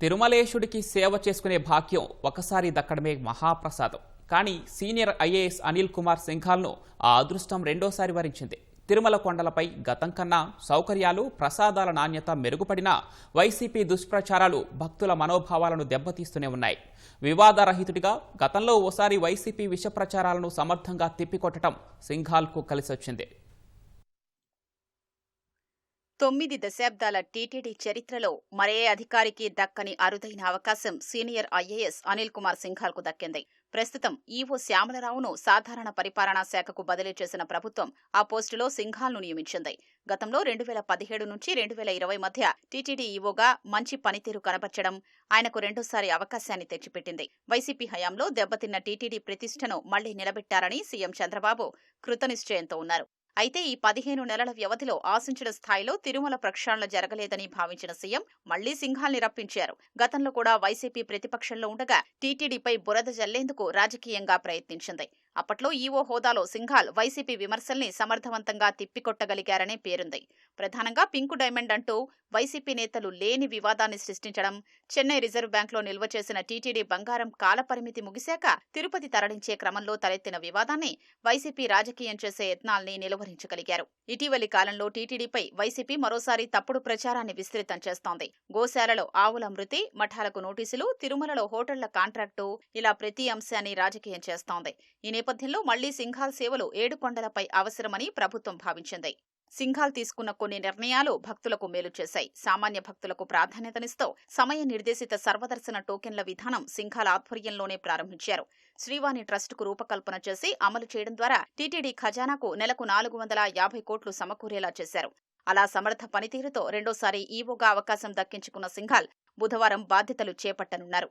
తిరుమలేశుడికి సేవ చేసుకునే భాగ్యం ఒకసారి దక్కడమే మహాప్రసాదం. కానీ సీనియర్ ఐఏఎస్ అనిల్ కుమార్ సింఘాల్ను ఆ అదృష్టం రెండోసారి వరించింది. తిరుమల కొండలపై గతం కన్నా సౌకర్యాలు ప్రసాదాల నాణ్యత మెరుగుపడినా వైసీపీ దుష్ప్రచారాలు భక్తుల మనోభావాలను దెబ్బతీస్తూనే ఉన్నాయి. వివాదరహితుడిగా గతంలో ఓసారి వైసీపీ విష ప్రచారాలను సమర్థంగా తిప్పికొట్టడం సింఘాల్కు కలిసొచ్చింది. తొమ్మిది దశాబ్దాల టీటీడీ చరిత్రలో మరే అధికారికి దక్కని అరుదైన అవకాశం సీనియర్ ఐఏఎస్ అనిల్ కుమార్ సింఘాల్కు దక్కింది. ప్రస్తుతం ఈవో శ్యామలరావును సాధారణ పరిపాలనా శాఖకు బదిలీ చేసిన ప్రభుత్వం ఆ పోస్టులో సింఘాల్ను నియమించింది. గతంలో రెండు వేల పదిహేడు నుంచి రెండు వేల ఇరవై మధ్య టీటీడీ ఈవోగా మంచి పనితీరు కనబర్చడం ఆయనకు రెండోసారి అవకాశాన్ని తెచ్చిపెట్టింది. వైసీపీ హయాంలో దెబ్బతిన్న టీటీడీ ప్రతిష్టను మళ్ళీ నిలబెట్టారని సీఎం చంద్రబాబు కృతనిశ్చయంతో ఉన్నారు. అయితే ఈ పదిహేను నెలల వ్యవధిలో ఆశించిన స్థాయిలో తిరుమల ప్రక్షాళన జరగలేదని భావించిన సీఎం మళ్ళీ సింఘాల్ని రప్పించారు. గతంలో కూడా వైసీపీ ప్రతిపక్షంలో ఉండగా టీటీడీపై బురద జల్లేందుకు రాజకీయంగా ప్రయత్నించింది. అప్పట్లో ఈవో హోదాలో సింఘాల్ వైసీపీ విమర్శల్ని సమర్థవంతంగా తిప్పికొట్టగలిగారనే పేరుంది. ప్రధానంగా పింకు డైమండ్ అంటూ వైసీపీ నేతలు లేని వివాదాన్ని సృష్టించడం చెన్నై రిజర్వ్ బ్యాంక్లో నిల్వ చేసిన టీటీడీ బంగారం కాలపరిమితి ముగిశాక తిరుపతి తరలించే క్రమంలో తలెత్తిన వివాదాన్ని వైసీపీ రాజకీయం చేసే యత్నాల్ని నిలువరించగలిగారు. ఇటీవలి కాలంలో టీటీడీపై వైసీపీ మరోసారి తప్పుడు ప్రచారాన్ని విస్తృతం చేస్తోంది. గోశాలలో ఆవుల మృతి మఠాలకు నోటీసులు తిరుమలలో హోటళ్ళ కాంట్రాక్టు ఇలా ప్రతి అంశాన్ని రాజకీయం చేస్తోంది. ఈ నేపథ్యంలో మళ్ళీ సింఘాల్ సేవలు ఏడుకొండలపై అవసరమని ప్రభుత్వం భావించింది. సింఘాల్ తీసుకున్న కొన్ని నిర్ణయాలు భక్తులకు మేలు చేశాయి. సామాన్య భక్తులకు ప్రాధాన్యతనిస్తూ సమయ నిర్దేశిత సర్వదర్శన టోకెన్ల విధానం సింఘాల్ ఆధ్వర్యంలోనే ప్రారంభించారు. శ్రీవాణి ట్రస్టుకు రూపకల్పన చేసి అమలు చేయడం ద్వారా టీటీడీ ఖజానాకు నెలకు నాలుగు వందల యాభై కోట్లు సమకూరేలా చేశారు. అలా సమర్థ పనితీరుతో రెండోసారి ఈవోగా అవకాశం దక్కించుకున్న సింఘాల్ బుధవారం బాధ్యతలు చేపట్టనున్నారు.